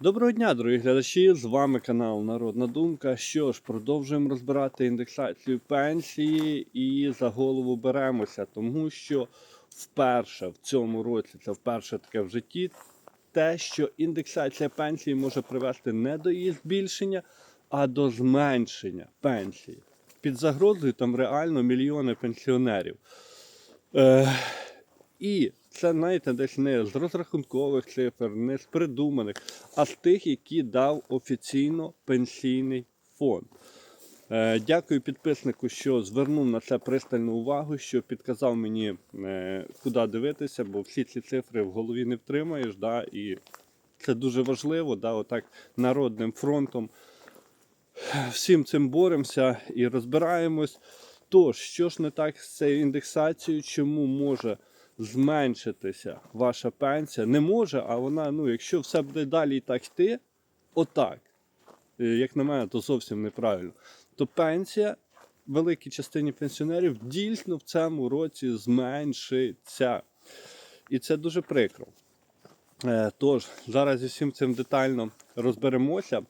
Доброго дня, дорогі глядачі! З вами канал Народна Думка. Що ж, продовжуємо розбирати індексацію пенсії і за голову беремося, тому що вперше в цьому році, це вперше таке в житті, те, що індексація пенсії може привести не до її збільшення, а до зменшення пенсії. Під загрозою там реально мільйони пенсіонерів. Е, і це, знаєте, десь не з розрахункових цифр, не з придуманих, а з тих, які дав офіційно пенсійний фонд. Е, Дякую підписнику, що звернув на це пристальну увагу, що підказав мені, е, куди дивитися, бо всі ці цифри в голові не втримаєш. Да, і це дуже важливо, да, отак народним фронтом. Всім цим боремося і розбираємось. Тож, що ж не так з цією індексацією, чому може зменшитися ваша пенсія? Не може, а вона, ну, якщо все буде далі так йти, отак, е, як на мене, то зовсім неправильно. То пенсія великій частині пенсіонерів дійсно в цьому році зменшиться. І це дуже прикро. Е, Тож, зараз зі всім цим детально розберемося.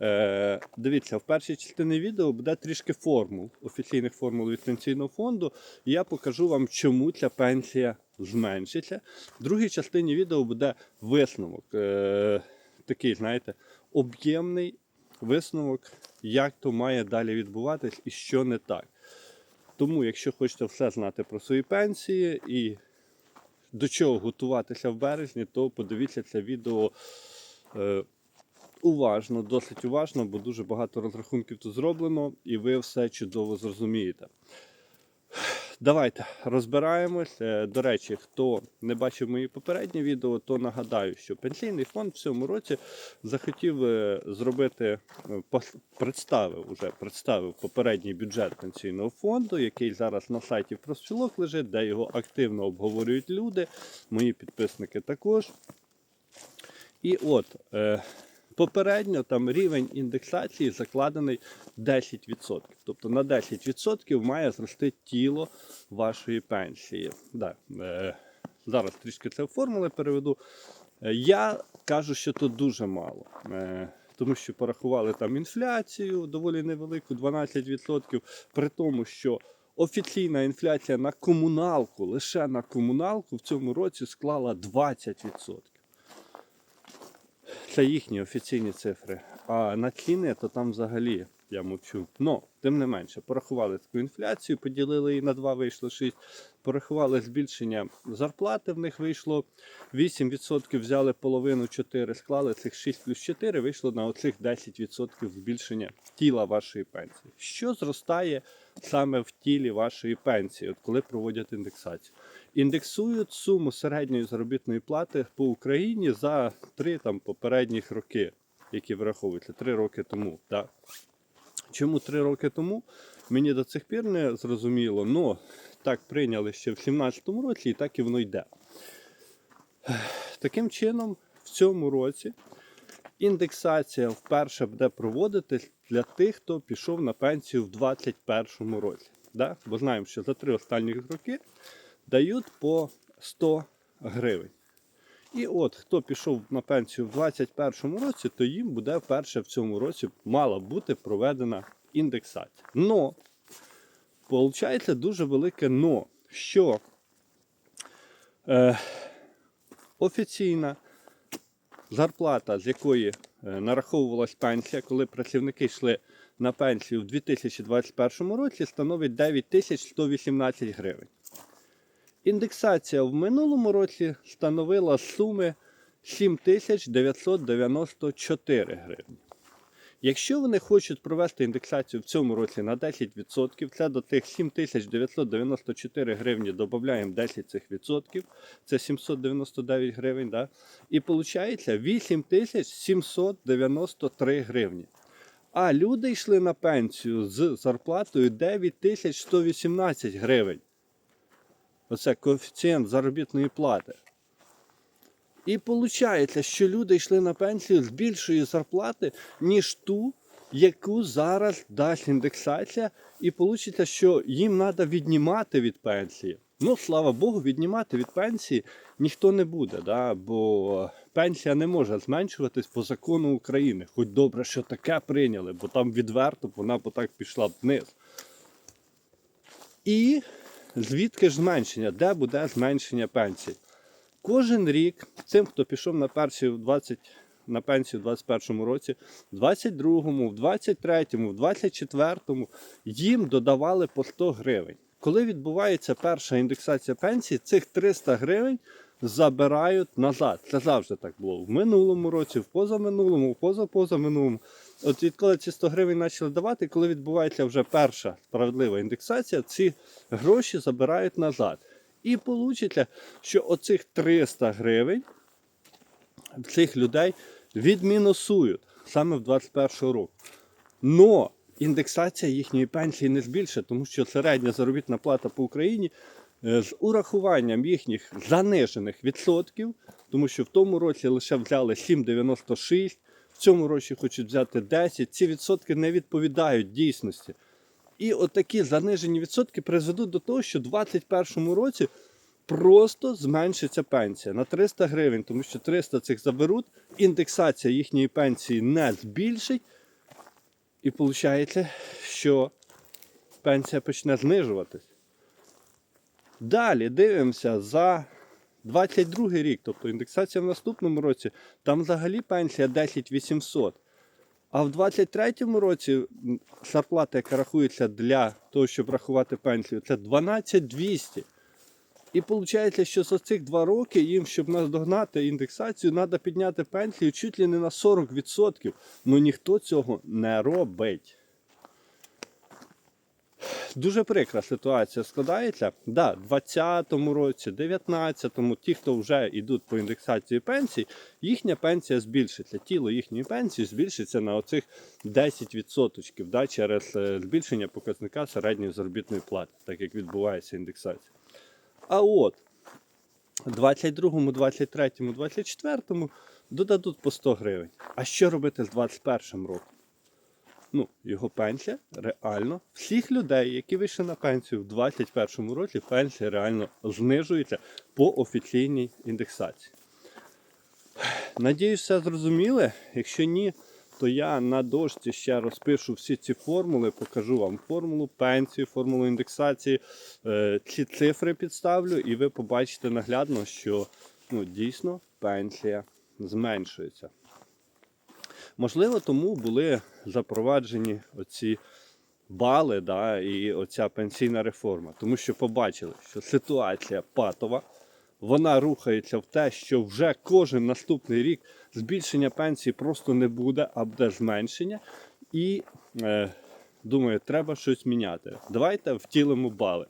Е, Дивіться, в першій частині відео буде трішки формул, офіційних формул від пенсійного фонду. І я покажу вам, чому ця пенсія зменшиться. В другій частині відео буде висновок. Е, Такий, знаєте, об'ємний висновок, як то має далі відбуватись і що не так. Тому, якщо хочете все знати про свої пенсії і до чого готуватися в березні, то подивіться це відео е, уважно, досить уважно, бо дуже багато розрахунків тут зроблено, і ви все чудово зрозумієте. Давайте розбираємось. Е, До речі, хто не бачив мої попередні відео, то нагадаю, що пенсійний фонд в цьому році захотів е, зробити, е, представив уже представив попередній бюджет пенсійного фонду, який зараз на сайті профспілок лежить, де його активно обговорюють люди, мої підписники також. І от попередньо там рівень індексації закладений 10%. Тобто на 10% має зрости тіло вашої пенсії. Да, е, зараз трішки це в формули переведу. Е, я кажу, що тут дуже мало. Е, тому що порахували там інфляцію доволі невелику, 12%, при тому, що офіційна інфляція на комуналку, лише на комуналку в цьому році склала 20%. Це їхні офіційні цифри. А на ціни, то там взагалі я мовчу. Ну, тим не менше, порахували таку інфляцію, поділили її на 2, вийшло 6. Порахували збільшення зарплати, в них вийшло 8%, взяли половину 4, склали цих 6 плюс 4, вийшло на оцих 10% збільшення тіла вашої пенсії. Що зростає саме в тілі вашої пенсії, от коли проводять індексацію? Індексують суму середньої заробітної плати по Україні за три там попередніх роки, які враховуються три роки тому. Да? Чому три роки тому? Мені до цих пір не зрозуміло, але так прийняли ще в 2017 році, і так і воно йде. Таким чином, в цьому році індексація вперше буде проводитись для тих, хто пішов на пенсію в 2021 році. Да? Бо знаємо, що за три останні роки дають по 100 гривень. І от хто пішов на пенсію в 2021 році, то їм буде вперше в цьому році мала бути проведена індексація. Но, виходить дуже велике но, що е, офіційна зарплата, з якої е, нараховувалась пенсія, коли працівники йшли на пенсію в 2021 році, становить 9118 гривень. Індексація в минулому році становила суми 7994 гривні. Якщо вони хочуть провести індексацію в цьому році на 10%, це до тих 7994 гривні додаємо 10 цих відсотків, це 799 гривень, да? і виходить 8793 гривні. А люди йшли на пенсію з зарплатою 9118 гривень. Оце коефіцієнт заробітної плати. І виходить, що люди йшли на пенсію з більшої зарплати, ніж ту, яку зараз дасть індексація, і вийде, що їм треба віднімати від пенсії. Ну, слава Богу, віднімати від пенсії ніхто не буде, да? бо пенсія не може зменшуватись по закону України. Хоч добре, що таке прийняли, бо там відверто вона б так пішла вниз. І звідки ж зменшення? Де буде зменшення пенсії? Кожен рік цим, хто пішов на в 20, на пенсію в 21 році, в 22-му, в 23-му, в 24-му їм додавали по 100 гривень. Коли відбувається перша індексація пенсії, цих 300 гривень забирають назад. Це завжди так було. В минулому році, в позаминулому, в позапозаминулому. От відколи ці 100 гривень почали давати, коли відбувається вже перша справедлива індексація, ці гроші забирають назад. І вийде, що оцих 300 гривень цих людей відмінусують саме в 2021 року. Но індексація їхньої пенсії не збільшить, тому що середня заробітна плата по Україні е, з урахуванням їхніх занижених відсотків, тому що в тому році лише взяли 7,96, цьому році хочуть взяти 10. Ці відсотки не відповідають дійсності. І отакі занижені відсотки призведуть до того, що в 2021 році просто зменшиться пенсія на 300 гривень, тому що 300 цих заберуть, індексація їхньої пенсії не збільшить. І виходить, що пенсія почне знижуватись. Далі дивимося за 22 рік, тобто індексація в наступному році, там взагалі пенсія 10 800. А в 23-му році зарплата, яка рахується для того, щоб рахувати пенсію, це 12 200. І виходить, що за цих два роки їм, щоб наздогнати індексацію, треба підняти пенсію чуть ли не на 40%. Ну ніхто цього не робить. Дуже прикра ситуація складається. Да, в 20-му році, 19-му, ті, хто вже йдуть по індексації пенсій, їхня пенсія збільшиться. Тіло їхньої пенсії збільшиться на оцих 10% да, через е, збільшення показника середньої заробітної плати, так як відбувається індексація. А от в 22-му, 23-му, 24-му додадуть по 100 гривень. А що робити з 21 роком? Ну, його пенсія реально всіх людей, які вийшли на пенсію в 21 році, пенсія реально знижується по офіційній індексації. Надіюсь, все зрозуміли. Якщо ні, то я на дошці ще розпишу всі ці формули, покажу вам формулу пенсії, формулу індексації. Е, Ці цифри підставлю, і ви побачите наглядно, що ну, дійсно пенсія зменшується. Можливо, тому були запроваджені оці бали да, і оця пенсійна реформа, тому що побачили, що ситуація патова, вона рухається в те, що вже кожен наступний рік збільшення пенсії просто не буде, а буде зменшення. І е, думаю, треба щось міняти. Давайте втілимо бали.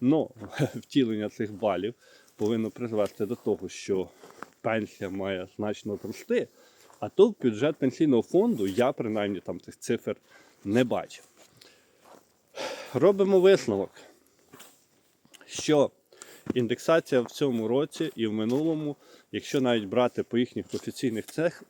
Ну, втілення цих балів повинно призвести до того, що пенсія має значно зрости. А то в бюджет пенсійного фонду я принаймні там цих цифр не бачив. Робимо висновок, що індексація в цьому році і в минулому, якщо навіть брати по їхніх офіційних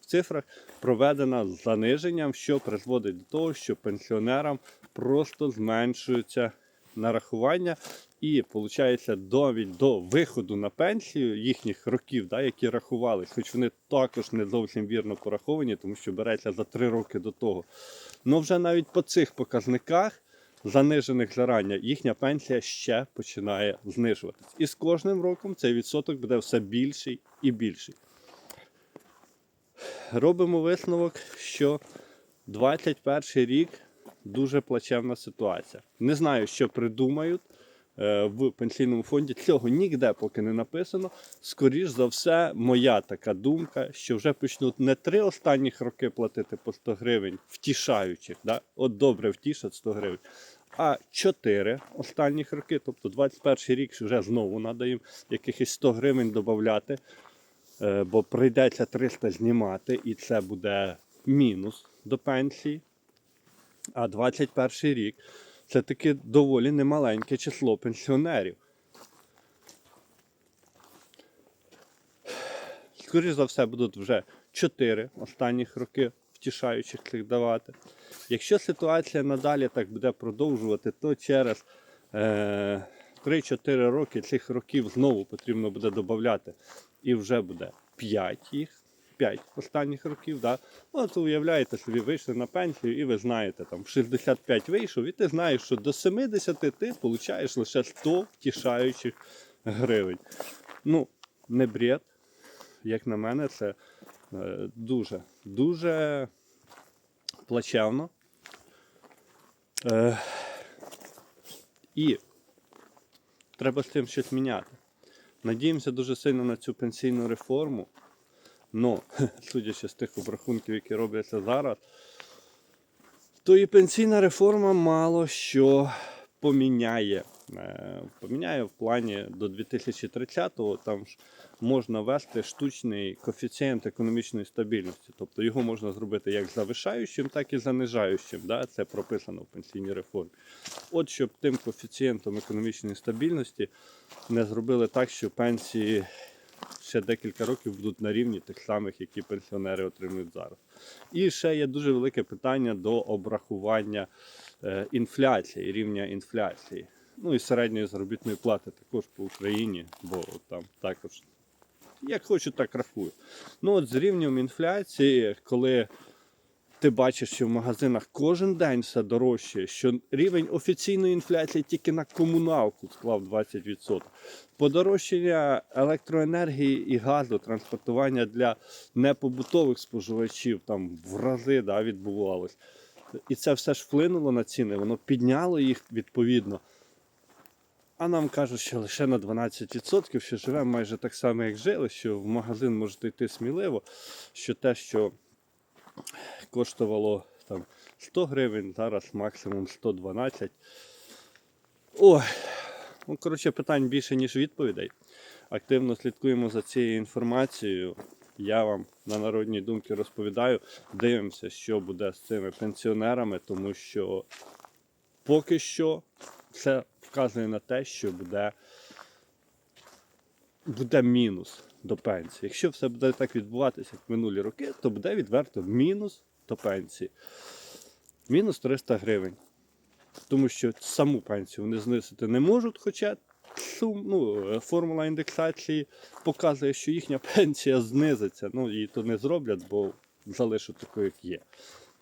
цифрах, проведена з заниженням, що призводить до того, що пенсіонерам просто зменшується нарахування. І виходить, довідь до виходу на пенсію їхніх років, да, які рахувались, хоч вони також не зовсім вірно пораховані, тому що береться за три роки до того. Ну вже навіть по цих показниках, занижених зарання, їхня пенсія ще починає знижуватись. І з кожним роком цей відсоток буде все більший і більший. Робимо висновок, що 21 рік дуже плачевна ситуація. Не знаю, що придумають е, в пенсійному фонді. Цього ніде поки не написано. Скоріш за все, моя така думка, що вже почнуть не три останніх роки платити по 100 гривень, втішаючих, да? от добре втішать 100 гривень. А 4 останніх роки, тобто 21 рік вже знову треба їм якихось 100 гривень додати, е, бо прийдеться 300 знімати, і це буде мінус до пенсії. А 21 рік це таки доволі немаленьке число пенсіонерів. Скоріше за все, будуть вже 4 останніх роки втішаючих цих давати. Якщо ситуація надалі так буде продовжувати, то через е, 3-4 роки цих років знову потрібно буде додати. І вже буде 5 їх. 5 останніх років, да? от уявляєте собі, вийшли на пенсію, і ви знаєте, там в 65 вийшов, і ти знаєш, що до 70 ти получаєш лише 100 втішаючих гривень. Ну, не бред, як на мене, це е, дуже, дуже плачевно. Е, і треба з цим щось міняти. Надіємося дуже сильно на цю пенсійну реформу. Но, судячи з тих обрахунків, які робляться зараз, то і пенсійна реформа мало що поміняє. Е, Поміняє в плані до 2030-го там ж можна ввести штучний коефіцієнт економічної стабільності. Тобто його можна зробити як завишаючим, так і занижаючим. Да? Це прописано в пенсійній реформі. От щоб тим коефіцієнтом економічної стабільності не зробили так, що пенсії ще декілька років будуть на рівні тих самих, які пенсіонери отримують зараз. І ще є дуже велике питання до обрахування е, інфляції, рівня інфляції. Ну і середньої заробітної плати також по Україні, бо там також як хочу, так рахую. Ну от з рівнем інфляції, коли ти бачиш, що в магазинах кожен день все дорожче, що рівень офіційної інфляції тільки на комуналку склав 20%. Подорожчання електроенергії і газу, транспортування для непобутових споживачів там в рази да, відбувалось. І це все ж вплинуло на ціни, воно підняло їх відповідно. А нам кажуть, що лише на 12%, що живемо майже так само, як жили, що в магазин можете йти сміливо, що те, що коштувало там 100 гривень, зараз максимум 112. Ой, ну коротше, питань більше, ніж відповідей. Активно слідкуємо за цією інформацією. Я вам на народній думці розповідаю. Дивимося, що буде з цими пенсіонерами, тому що поки що це вказує на те, що буде, буде мінус до пенсії. Якщо все буде так відбуватися, як минулі роки, то буде відверто мінус до пенсії. Мінус 300 гривень. Тому що саму пенсію вони знизити не можуть, хоча ну, е, формула індексації показує, що їхня пенсія знизиться. Ну, і то не зроблять, бо залишать такою, як є.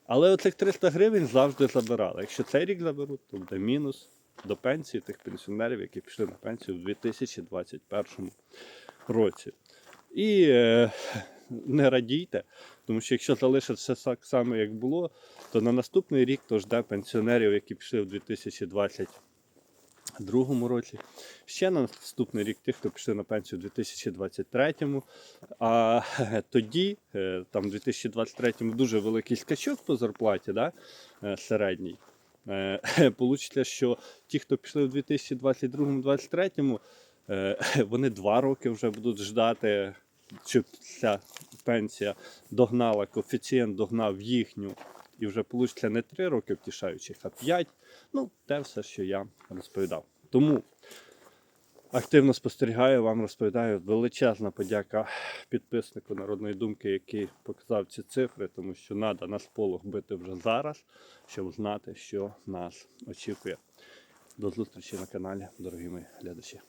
Але оцих 300 гривень завжди забирали. Якщо цей рік заберуть, то буде мінус до пенсії тих пенсіонерів, які пішли на пенсію у 2021 році. І е, не радійте, тому що якщо залишиться так само, як було, то на наступний рік то жде пенсіонерів, які пішли в 2022 році. Ще на наступний рік тих, хто пішли на пенсію у 2023. А тоді, е, там в 2023 дуже великий скачок по зарплаті, да, е, середній. Е, Получиться, що ті, хто пішли в 2022-2023, е, вони два роки вже будуть ждати, щоб ця пенсія догнала, коефіцієнт догнав їхню. І вже получиться не три роки втішаючих, а п'ять. Ну, те все, що я розповідав. Тому активно спостерігаю, вам розповідаю. Величезна подяка підписнику Народної думки, який показав ці цифри, тому що треба на сполох бити вже зараз, щоб знати, що нас очікує. До зустрічі на каналі, дорогі мої глядачі.